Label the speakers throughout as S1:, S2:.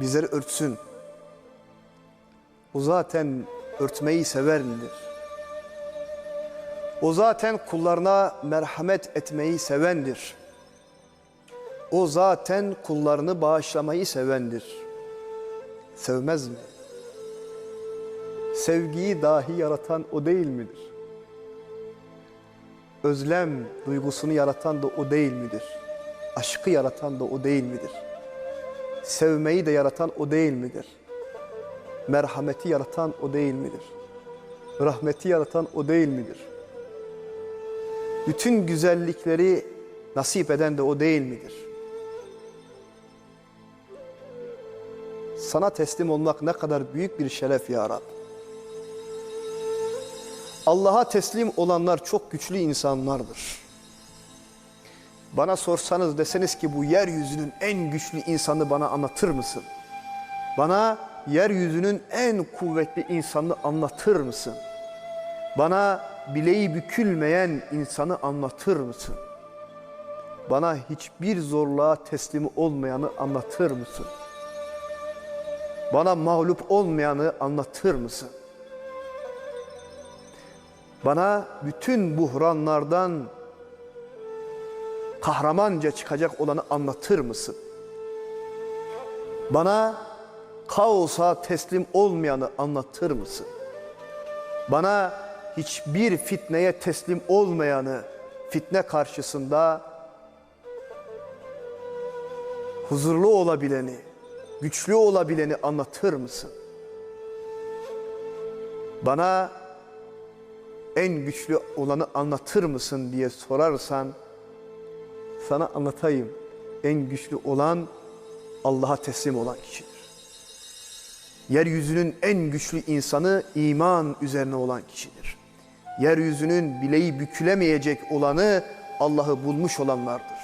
S1: bizleri örtsün. O zaten örtmeyi sevendir. O zaten kullarına merhamet etmeyi sevendir. O zaten kullarını bağışlamayı sevendir. Sevmez mi? Sevgiyi dahi yaratan o değil midir? Özlem duygusunu yaratan da o değil midir? Aşkı yaratan da o değil midir? Sevmeyi de yaratan o değil midir? Merhameti yaratan o değil midir? Rahmeti yaratan o değil midir? Bütün güzellikleri nasip eden de o değil midir? Sana teslim olmak ne kadar büyük bir şeref ya Rab. Allah'a teslim olanlar çok güçlü insanlardır. Bana sorsanız deseniz ki bu yeryüzünün en güçlü insanı bana anlatır mısın? Bana yeryüzünün en kuvvetli insanını anlatır mısın? Bana bileği bükülmeyen insanı anlatır mısın? Bana hiçbir zorluğa teslim olmayanı anlatır mısın? Bana mağlup olmayanı anlatır mısın? Bana bütün buhranlardan kahramanca çıkacak olanı anlatır mısın? Bana kaosa teslim olmayanı anlatır mısın? Bana hiçbir fitneye teslim olmayanı, fitne karşısında huzurlu olabileni, güçlü olabileni anlatır mısın? Bana en güçlü olanı anlatır mısın diye sorarsan sana anlatayım. En güçlü olan Allah'a teslim olan kişidir. Yeryüzünün en güçlü insanı iman üzerine olan kişidir. Yeryüzünün bileği bükülemeyecek olanı Allah'ı bulmuş olanlardır.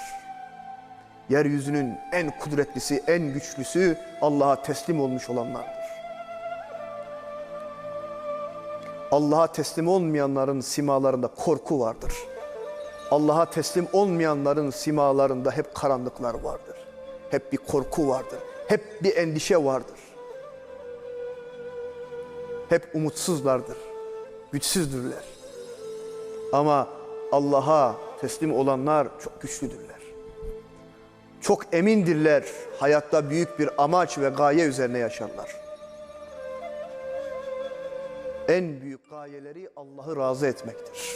S1: Yeryüzünün en kudretlisi, en güçlüsü Allah'a teslim olmuş olanlardır. Allah'a teslim olmayanların simalarında korku vardır. Allah'a teslim olmayanların simalarında hep karanlıklar vardır. Hep bir korku vardır. Hep bir endişe vardır. Hep umutsuzlardır. Güçsüzdürler. Ama Allah'a teslim olanlar çok güçlüdürler. Çok emindirler. Hayatta büyük bir amaç ve gaye üzerine yaşarlar. En büyük gayeleri Allah'ı razı etmektir.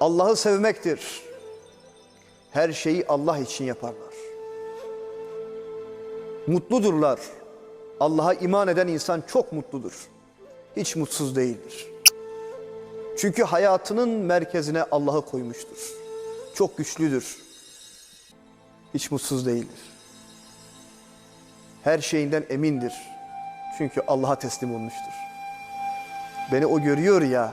S1: Allah'ı sevmektir. Her şeyi Allah için yaparlar. Mutludurlar. Allah'a iman eden insan çok mutludur. Hiç mutsuz değildir. Çünkü hayatının merkezine Allah'ı koymuştur. Çok güçlüdür. Hiç mutsuz değildir. Her şeyinden emindir. Çünkü Allah'a teslim olmuştur. Beni o görüyor ya,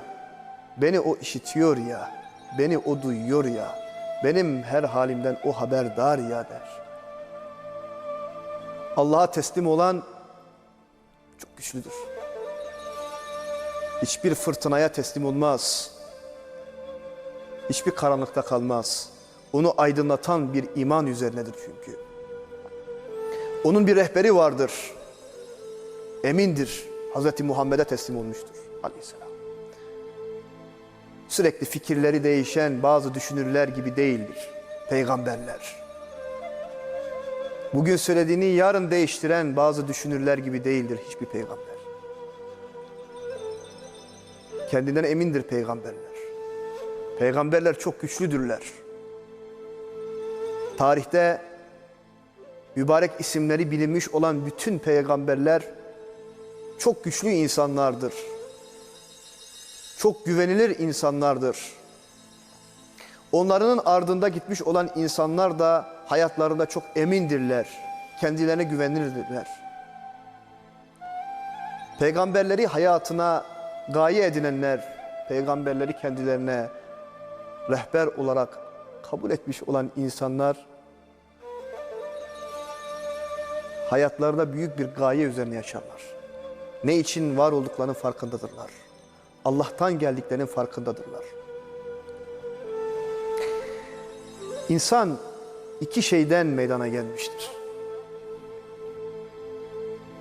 S1: beni o işitiyor ya, beni o duyuyor ya, benim her halimden o haberdar ya der. Allah'a teslim olan çok güçlüdür. Hiçbir fırtınaya teslim olmaz. Hiçbir karanlıkta kalmaz. Onu aydınlatan bir iman üzerinedir çünkü. Onun bir rehberi vardır. Emindir. Hazreti Muhammed'e teslim olmuştur aleyhisselam. Sürekli fikirleri değişen bazı düşünürler gibi değildir. Peygamberler. Bugün söylediğini yarın değiştiren bazı düşünürler gibi değildir hiçbir peygamber. Kendinden emindir peygamberler. Peygamberler çok güçlüdürler. Tarihte mübarek isimleri bilinmiş olan bütün peygamberler çok güçlü insanlardır. Çok güvenilir insanlardır. Onların ardında gitmiş olan insanlar da hayatlarında çok emindirler. Kendilerine güvenirler. Peygamberleri hayatına gaye edinenler, peygamberleri kendilerine rehber olarak kabul etmiş olan insanlar hayatlarında büyük bir gaye üzerine yaşarlar. Ne için var olduklarının farkındadırlar. Allah'tan geldiklerinin farkındadırlar. İnsan iki şeyden meydana gelmiştir.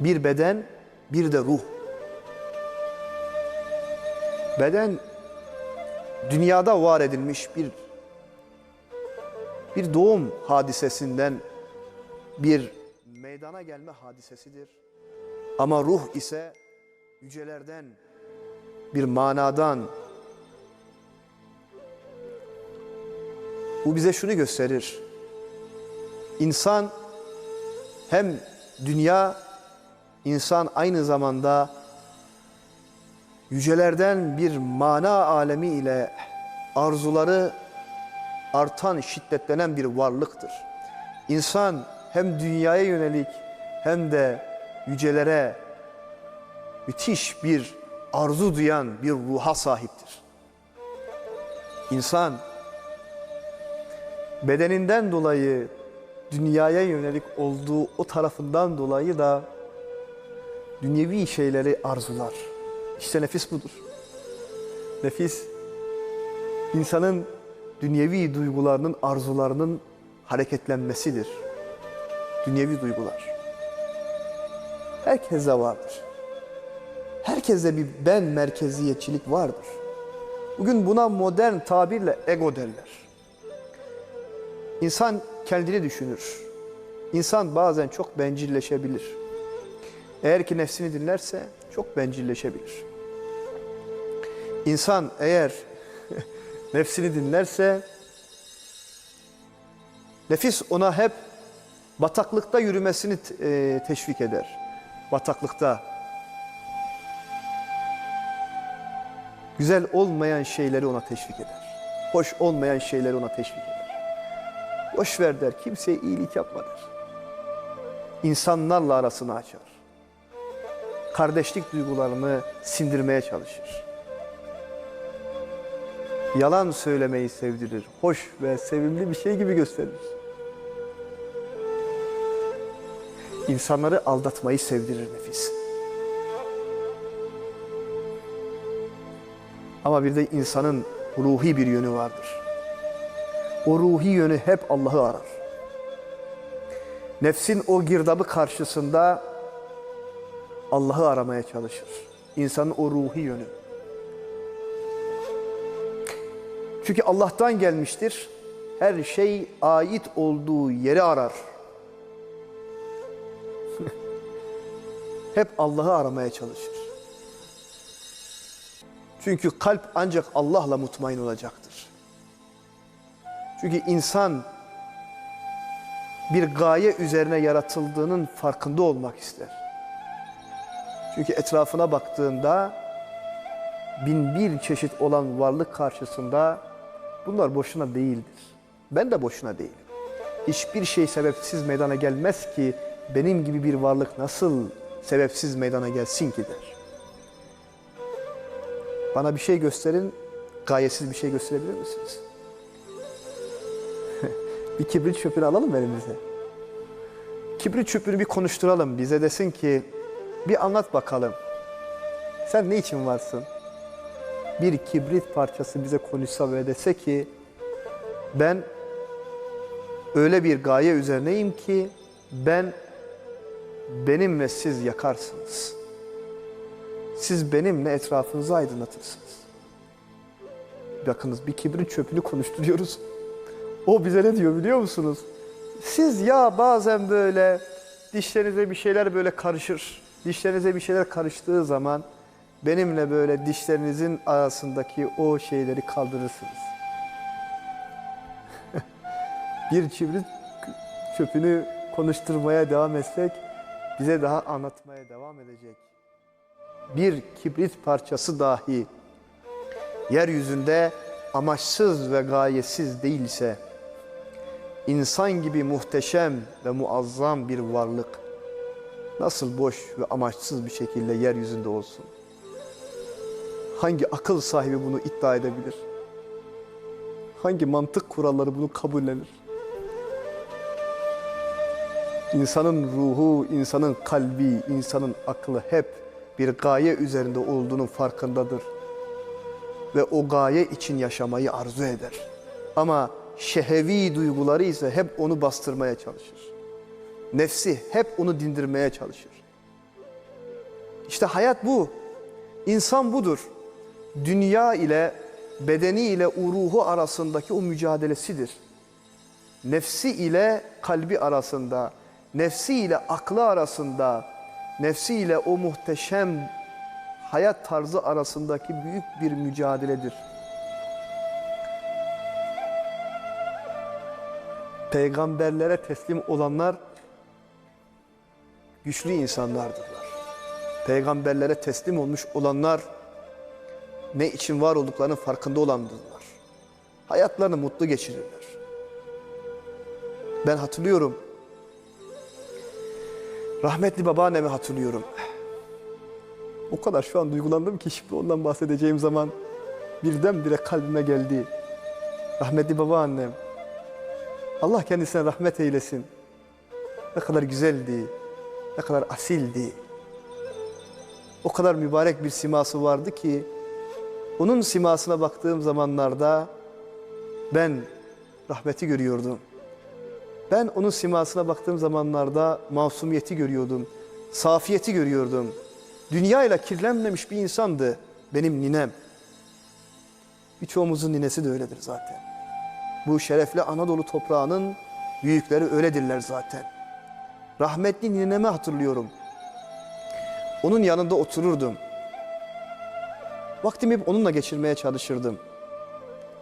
S1: Bir beden, bir de ruh. Beden dünyada var edilmiş bir bir doğum hadisesinden bir meydana gelme hadisesidir. Ama ruh ise yücelerden bir manadan bu bize şunu gösterir. İnsan hem dünya insan aynı zamanda yücelerden bir mana alemi ile arzuları artan, şiddetlenen bir varlıktır. İnsan hem dünyaya yönelik hem de yücelere müthiş bir arzu duyan bir ruha sahiptir. İnsan bedeninden dolayı dünyaya yönelik olduğu o tarafından dolayı da dünyevi şeyleri arzular. İşte nefis budur. Nefis insanın dünyevi duygularının, arzularının hareketlenmesidir. Dünyevi duygular. Herkeste vardır. Herkeste bir ben merkeziyetçilik vardır. Bugün buna modern tabirle ego derler. İnsan kendini düşünür. İnsan bazen çok bencilleşebilir. Eğer ki nefsini dinlerse çok bencilleşebilir. İnsan eğer nefsini dinlerse nefis ona hep bataklıkta yürümesini e, teşvik eder. Bataklıkta güzel olmayan şeyleri ona teşvik eder. Hoş olmayan şeyleri ona teşvik eder. Boş ver der, kimseye iyilik yapma der. İnsanlarla arasını açar. Kardeşlik duygularını sindirmeye çalışır. Yalan söylemeyi sevdirir. Hoş ve sevimli bir şey gibi gösterir. İnsanları aldatmayı sevdirir nefis. Ama bir de insanın ruhi bir yönü vardır. O ruhi yönü hep Allah'ı arar. Nefsin o girdabı karşısında Allah'ı aramaya çalışır. İnsanın o ruhi yönü. Çünkü Allah'tan gelmiştir. Her şey ait olduğu yeri arar. Hep Allah'ı aramaya çalışır. Çünkü kalp ancak Allah'la mutmain olacaktır. Çünkü insan bir gaye üzerine yaratıldığının farkında olmak ister. Çünkü etrafına baktığında bin bir çeşit olan varlık karşısında bunlar boşuna değildir. Ben de boşuna değilim. Hiçbir şey sebepsiz meydana gelmez ki benim gibi bir varlık nasıl sebepsiz meydana gelsin ki der. Bana bir şey gösterin, gayesiz bir şey gösterebilir misiniz? bir kibrit çöpünü alalım elimize. Kibrit çöpünü bir konuşturalım. Bize desin ki bir anlat bakalım. Sen ne için varsın? Bir kibrit parçası bize konuşsa ve dese ki ben öyle bir gaye üzerineyim ki ben benim ve siz yakarsınız. Siz benimle etrafınızı aydınlatırsınız. Bakınız bir kibrit çöpünü konuşturuyoruz. O bize ne diyor biliyor musunuz? Siz ya bazen böyle dişlerinize bir şeyler böyle karışır. Dişlerinize bir şeyler karıştığı zaman benimle böyle dişlerinizin arasındaki o şeyleri kaldırırsınız. bir kibrit çöpünü konuşturmaya devam etsek bize daha anlatmaya devam edecek. Bir kibrit parçası dahi yeryüzünde amaçsız ve gayesiz değilse insan gibi muhteşem ve muazzam bir varlık nasıl boş ve amaçsız bir şekilde yeryüzünde olsun? Hangi akıl sahibi bunu iddia edebilir? Hangi mantık kuralları bunu kabullenir? İnsanın ruhu, insanın kalbi, insanın aklı hep bir gaye üzerinde olduğunun farkındadır. Ve o gaye için yaşamayı arzu eder. Ama şehevi duyguları ise hep onu bastırmaya çalışır. Nefsi hep onu dindirmeye çalışır. İşte hayat bu. İnsan budur. Dünya ile bedeni ile ruhu arasındaki o mücadelesidir. Nefsi ile kalbi arasında, nefsi ile aklı arasında, nefsi ile o muhteşem hayat tarzı arasındaki büyük bir mücadeledir. Peygamberlere teslim olanlar güçlü insanlardırlar. Peygamberlere teslim olmuş olanlar ne için var olduklarının farkında olandırlar. Hayatlarını mutlu geçirirler. Ben hatırlıyorum. Rahmetli babaannemi hatırlıyorum. O kadar şu an duygulandım ki şimdi ondan bahsedeceğim zaman birdenbire kalbime geldi. Rahmetli babaannem. Allah kendisine rahmet eylesin. Ne kadar güzeldi, ne kadar asildi. O kadar mübarek bir siması vardı ki onun simasına baktığım zamanlarda ben rahmeti görüyordum. Ben onun simasına baktığım zamanlarda masumiyeti görüyordum. Safiyeti görüyordum. Dünya ile kirlenmemiş bir insandı benim ninem. Birçoğumuzun ninesi de öyledir zaten. Bu şerefli Anadolu toprağının büyükleri öyledirler zaten. Rahmetli ninemi hatırlıyorum. Onun yanında otururdum. Vaktimi hep onunla geçirmeye çalışırdım.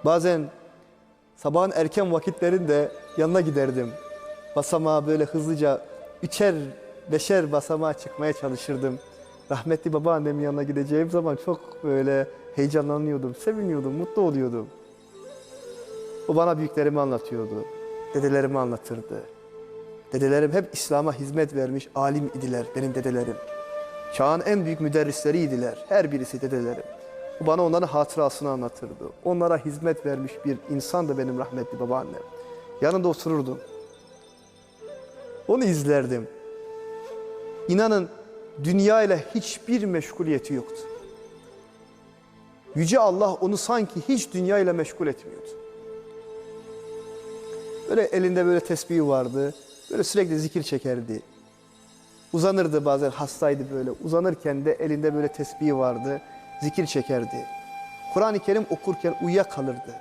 S1: Bazen sabahın erken vakitlerinde yanına giderdim. Basamağa böyle hızlıca üçer, beşer basamağa çıkmaya çalışırdım. Rahmetli babaannemin yanına gideceğim zaman çok böyle heyecanlanıyordum, seviniyordum, mutlu oluyordum. O bana büyüklerimi anlatıyordu. Dedelerimi anlatırdı. Dedelerim hep İslam'a hizmet vermiş alim idiler benim dedelerim. Çağın en büyük müderrisleriydiler. Her birisi dedelerim. Bana onların hatırasını anlatırdı. Onlara hizmet vermiş bir insan da benim rahmetli babaannem. Yanında otururdum. Onu izlerdim. İnanın dünya ile hiçbir meşguliyeti yoktu. Yüce Allah onu sanki hiç dünya ile meşgul etmiyordu. Böyle elinde böyle tesbihi vardı. Böyle sürekli zikir çekerdi. Uzanırdı bazen hastaydı böyle. Uzanırken de elinde böyle tesbihi vardı. Zikir çekerdi. Kur'an-ı Kerim okurken uyuyakalırdı.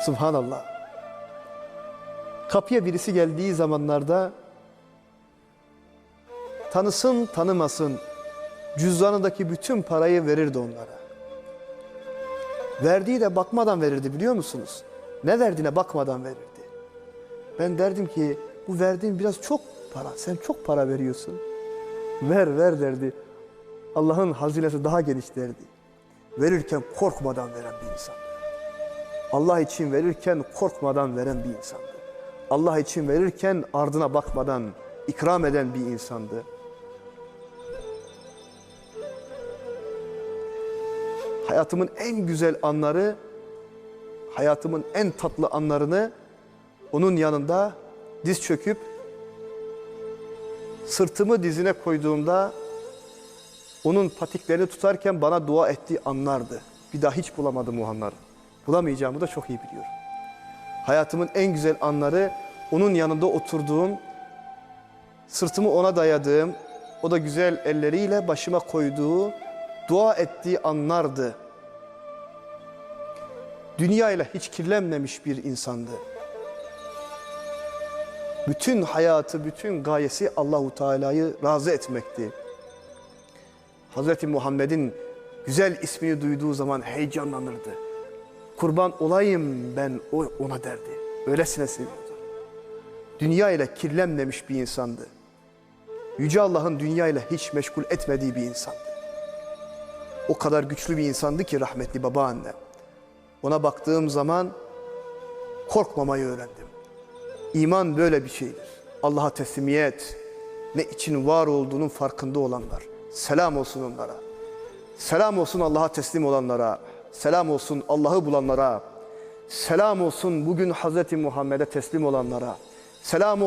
S1: Subhanallah. Kapıya birisi geldiği zamanlarda tanısın tanımasın cüzdanındaki bütün parayı verirdi onlara. Verdiği de bakmadan verirdi biliyor musunuz? Ne verdiğine bakmadan verirdi. Ben derdim ki bu verdiğin biraz çok para. Sen çok para veriyorsun. Ver ver derdi. Allah'ın hazinesi daha geniş derdi. Verirken korkmadan veren bir insan. Allah için verirken korkmadan veren bir insandı. Allah için verirken ardına bakmadan ikram eden bir insandı. Hayatımın en güzel anları, hayatımın en tatlı anlarını onun yanında diz çöküp sırtımı dizine koyduğumda onun patiklerini tutarken bana dua ettiği anlardı. Bir daha hiç bulamadım o anları. Bulamayacağımı da çok iyi biliyorum. Hayatımın en güzel anları onun yanında oturduğum, sırtımı ona dayadığım, o da güzel elleriyle başıma koyduğu, dua ettiği anlardı. Dünya ile hiç kirlenmemiş bir insandı. Bütün hayatı, bütün gayesi Allahu Teala'yı razı etmekti. Hazreti Muhammed'in güzel ismini duyduğu zaman heyecanlanırdı. Kurban olayım ben ona derdi. Öylesine seviyordu. Dünya ile kirlenmemiş bir insandı. Yüce Allah'ın dünya ile hiç meşgul etmediği bir insandı. O kadar güçlü bir insandı ki rahmetli babaannem. Ona baktığım zaman korkmamayı öğrendim. İman böyle bir şeydir. Allah'a teslimiyet, ne için var olduğunun farkında olanlar. Selam olsun onlara. Selam olsun Allah'a teslim olanlara. Selam olsun Allah'ı bulanlara. Selam olsun bugün Hazreti Muhammed'e teslim olanlara. Selam olsun.